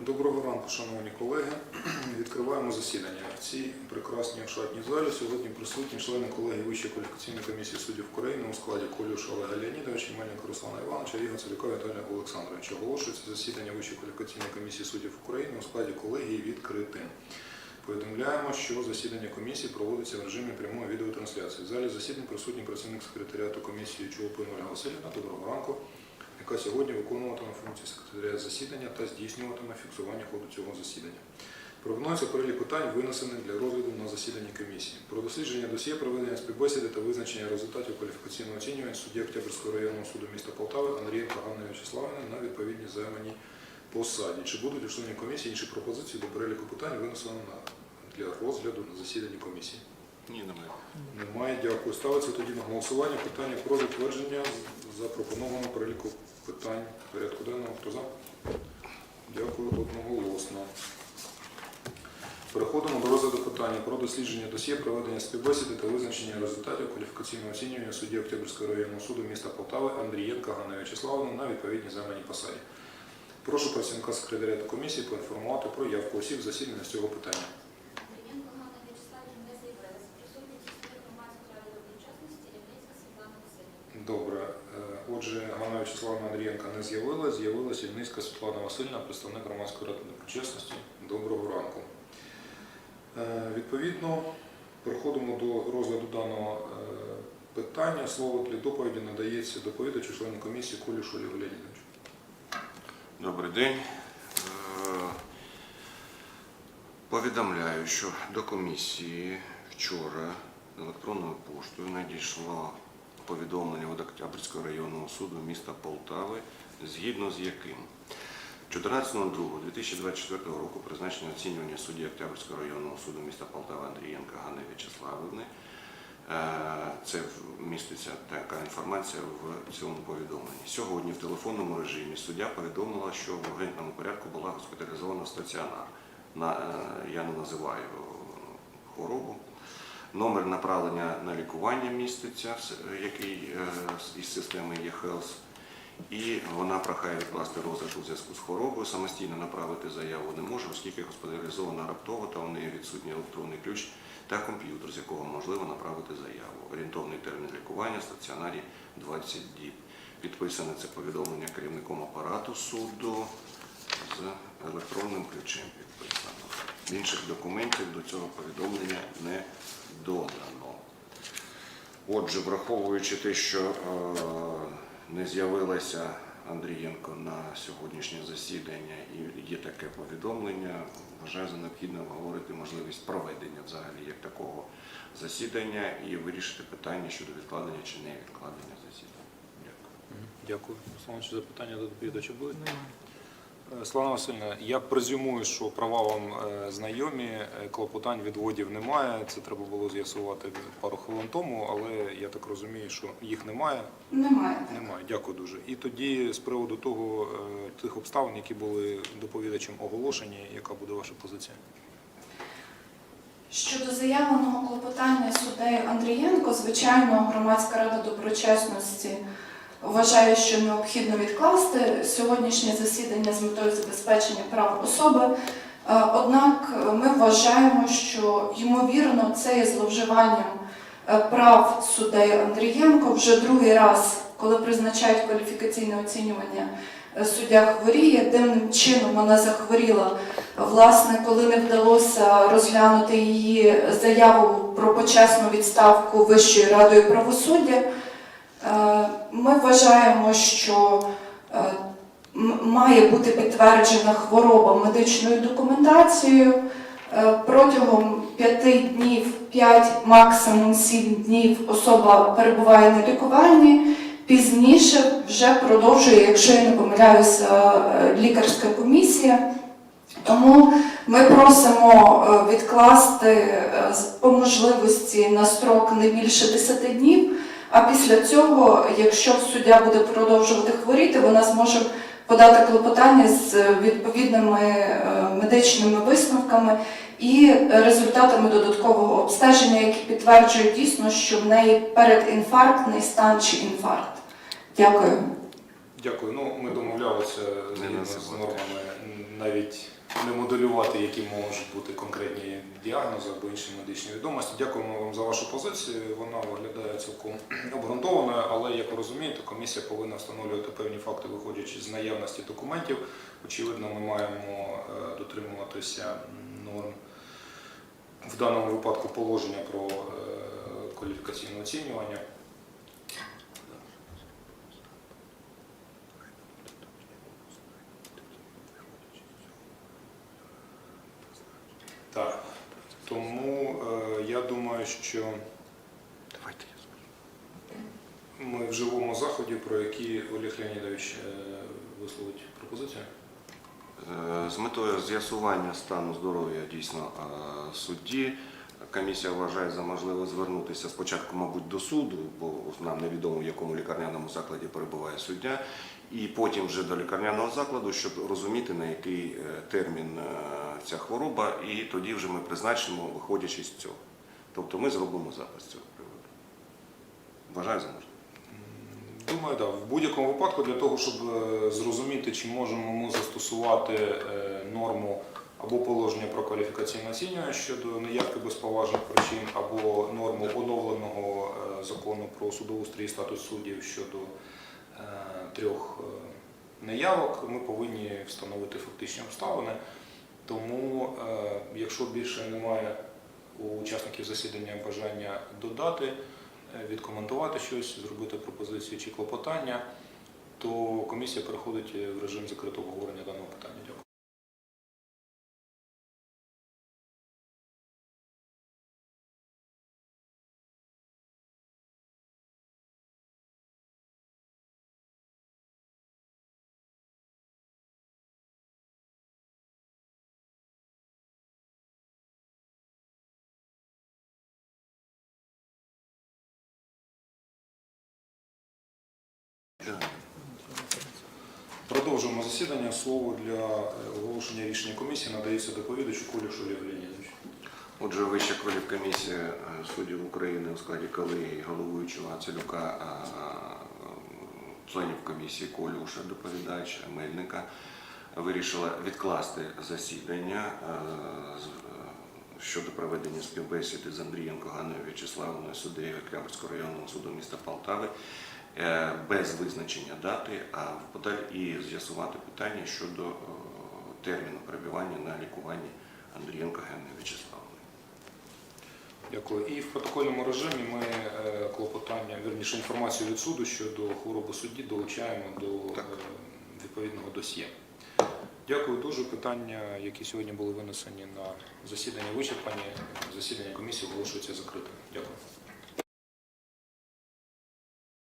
Доброго ранку, шановні колеги. Відкриваємо засідання. В цій прекрасній ошатній залі сьогодні присутні члени колегії Вищої кваліфікаційної комісії суддів України у складі Колюша Олега Леонідовича, Мельника Руслана Івановича, Ігор Царюка Віталія Олександровича. Оголошується засідання Вищої кваліфікаційної комісії суддів України у складі колегії відкритим. Повідомляємо, що засідання комісії проводиться в режимі прямої відеотрансляції. В залі засідань присутній працівник секретаріату комісії Чолопин Ольга Васильівна. Доброго ранку яка сьогодні виконуватиме функції секретаря засідання та здійснюватиме фіксування ходу цього засідання. Пропонується перелік питань, винесених для розгляду на засіданні комісії. Про дослідження досьє, проведення співбесіди та визначення результатів кваліфікаційного оцінювання судді Октябрьського районного суду міста Полтави Андрія Ганни Вячеславівни на відповідній займаній посаді. Чи будуть у членів комісії інші пропозиції до переліку питань, винесених для розгляду на засіданні комісії? Ні, немає. Немає, дякую. Ставиться тоді на голосування питання про затвердження запропонованого переліку питань порядку денного. Хто за? Дякую одноголосно. Переходимо до розгляду питання про дослідження досьє, проведення співбесіди та визначення результатів кваліфікаційного оцінювання судді Октябрьського районного суду міста Полтави Андрієнка Ганна Вячеславовна на відповідній займаній посаді. Прошу працівника секретаріату комісії поінформувати про явку осіб засідання з цього питання. Андрієнко Ганна Вячеславівна не з'явилася. Присутність у громадської ради доброчесності Рівницька Світлана Васильівна. Добре. Е, Отже, Ганна Вячеславна Андрієнка не з'явилася, з'явилася Ільницька Світлана Васильівна, представник громадської ради доброчесності. Доброго ранку. Е, Відповідно, переходимо до розгляду даного е, питання. Слово для доповіді надається доповідачу члену комісії Колюшу Олегу Леонідовичу. Добрий день. Е, Повідомляю, що до комісії вчора електронною поштою надійшло повідомлення від Октябрьського районного суду міста Полтави, згідно з яким 14.02.2024 року призначення оцінювання судді Октябрьського районного суду міста Полтави Андрієнка Ганни Вячеславівни. Е, Це міститься така інформація в цьому повідомленні. Сьогодні в телефонному режимі суддя повідомила, що в ургентному порядку була госпіталізована стаціонар. На, е, я не називаю хворобу. Номер направлення на лікування міститься, який е, із системи eHealth. І вона прохає відкласти розгляд у зв'язку з хворобою. Самостійно направити заяву не може, оскільки госпіталізована раптово та у неї відсутній електронний ключ та комп'ютер, з якого можливо направити заяву. Орієнтовний термін лікування в стаціонарі 20 діб. Підписане це повідомлення керівником апарату суду з електронним ключем підписано. Інших документів до цього повідомлення не додано. Отже, враховуючи те, що е, не з'явилася Андрієнко на сьогоднішнє засідання і є таке повідомлення, вважаю за необхідне обговорити можливість проведення взагалі як такого засідання і вирішити питання щодо відкладення чи не відкладення засідання. Дякую. Дякую. Руслан, чи запитання до доповідача будуть? Е, Слава Васильівна, я презюмую, що права вам е, знайомі, е, клопотань відводів немає. Це треба було з'ясувати пару хвилин тому, але я так розумію, що їх немає. Немає. Немає. Дякую дуже. І тоді з приводу того тих обставин, які були доповідачем оголошені, яка буде ваша позиція? Щодо заявленого клопотання суддею Андрієнко, звичайно, громадська рада доброчесності вважає, що необхідно відкласти сьогоднішнє засідання з метою забезпечення прав особи. Е, Однак е, ми вважаємо, що ймовірно це є зловживанням е, прав суддею Андрієнко вже другий раз, коли призначають кваліфікаційне оцінювання суддя хворіє. Дивним чином вона захворіла Власне, коли не вдалося розглянути її заяву про почесну відставку Вищою радою правосуддя, ми вважаємо, що е, має бути підтверджена хвороба медичною документацією. Е, Протягом п'яти днів, 5, максимум 7 днів особа перебуває на лікуванні. Пізніше вже продовжує, якщо я не помиляюся, е, лікарська комісія. Тому ми просимо відкласти по можливості на строк не більше 10 днів. А після цього, якщо суддя буде продовжувати хворіти, вона зможе подати клопотання з відповідними е, медичними висновками і результатами додаткового обстеження, які підтверджують дійсно, що в неї передінфарктний стан чи інфаркт. Дякую. Дякую. Ну, ми домовлялися з нормами навіть не моделювати, які можуть бути конкретні діагнози або інші медичні відомості. Дякуємо вам за вашу позицію. Вона виглядає цілком обґрунтованою, але як ви розумієте, комісія повинна встановлювати певні факти, виходячи з наявності документів. Очевидно, ми маємо е, дотримуватися норм в даному випадку положення про е, кваліфікаційне оцінювання. Так, тому е, я думаю, що Давайте я ми в живому заході, про який Олег Леонідович е, висловить пропозицію. Е, З метою з'ясування стану здоров'я дійсно е, судді комісія вважає за можливе звернутися спочатку, мабуть, до суду, бо нам невідомо в якому лікарняному закладі перебуває суддя, і потім вже до лікарняного закладу, щоб розуміти на який термін ця хвороба, і тоді вже ми призначимо, виходячи з цього. Тобто ми зробимо запис цього приводу. Вважаю за можливе. Думаю, так. В будь-якому випадку для того, щоб е, зрозуміти, чи можемо ми застосувати е, норму або положення про кваліфікаційне оцінювання щодо неявки без поважних причин, або норму оновленого е, закону про судоустрій і статус суддів щодо трьох неявок, ми повинні встановити фактичні обставини. Тому, якщо більше немає у учасників засідання бажання додати, е, відкоментувати щось, зробити пропозицію чи клопотання, то комісія переходить в режим закритого обговорення даного питання. Дякую. Продовжуємо засідання. Слово для е, оголошення рішення комісії надається доповідачу Олегу Леонідовичу. Отже, Вища кваліфкомісія е, суддів України у складі колегії головуючого Ацелюка, членів комісії Колюша, доповідача Мельника вирішила відкласти засідання е, щодо проведення співбесіди з Андрієнко Ганною В'ячеславовною, суддею Октябрьського районного суду міста Полтави без визначення дати, а в подаль і з'ясувати питання щодо е, терміну перебування на лікуванні Андрієнко Ганни В'ячеславовни. Дякую. І в протокольному режимі ми е, клопотання, вірніше інформацію від суду щодо хвороби судді долучаємо до Так. е, відповідного досьє. Дякую дуже. Питання, які сьогодні були винесені на засідання, вичерпані. Засідання комісії оголошується закритим. Дякую.